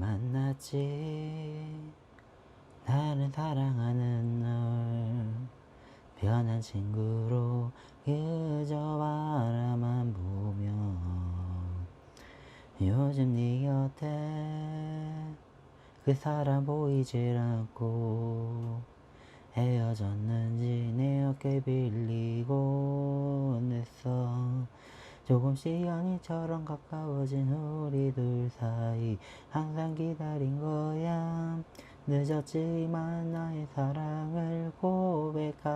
만났지. 나를 사랑하는 널. 변한 친구로 그저 바라만 보며 요즘 네 곁에 그 사람 보이질 않고 헤어졌는지 내 어깨 빌리곤 했어 조금 시간이처럼 가까워진 우리 둘 사이. 항상 기다린 거야. 늦었지만 나의 사랑을 고백하려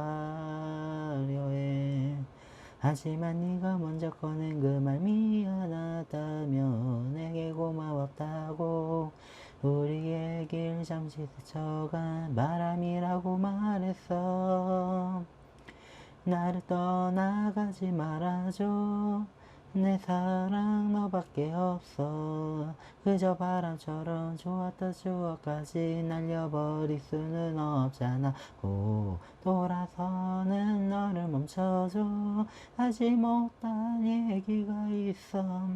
해. 하지만 네가 먼저 꺼낸 그 말 미안하다며 내게 고마웠다고. 우리의 길 잠시 스쳐간 바람이라고 말했어 나를 떠나가지 말아줘. 내 사랑 너밖에 없어. 그저 바람처럼 좋았던 추억까지 날려버릴 수는 없잖아. 고 돌아서는 너를 멈춰줘. 하지 못한 얘기가 있어.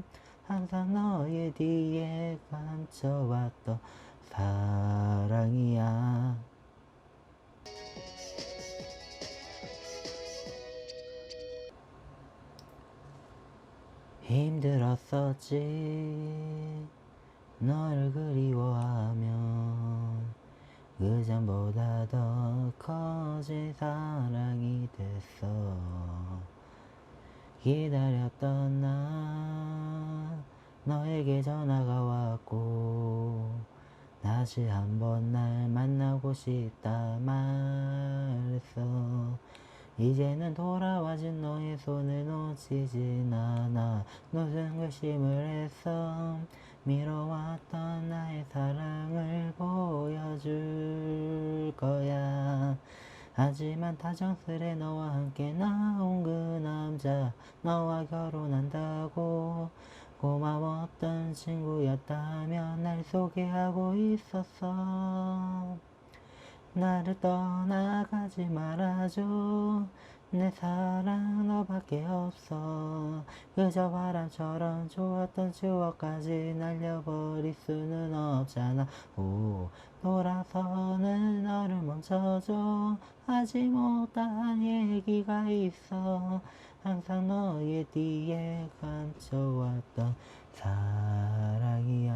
항상 너의 뒤에 감춰왔던 사랑이야 힘들었었지. 너를 그리워하면 그 전보다 더 커진 사랑이 됐어. 기다렸던 나 너에게 전화가 왔고 다시 한번 날 만나고 싶다 말했어 이제는 돌아와준 너의 손을 놓치진 않아. 무슨 결심을 했어 미뤄왔던 나의 사랑을 보여줄 거야. 하지만 다정스레 너와 함께 나온 그 남자 너와 결혼한다고 고마웠던 친구였다면 날 소개하고 있었어 나를 떠나가지 말아줘. 내 사랑 너밖에 없어. 그저 바람처럼 좋았던 추억까지 날려버릴 수는 없잖아. 오 돌아서는 너를 멈춰줘. 하지 못한 얘기가 있어. 항상 너의 뒤에 감춰왔던 사랑이야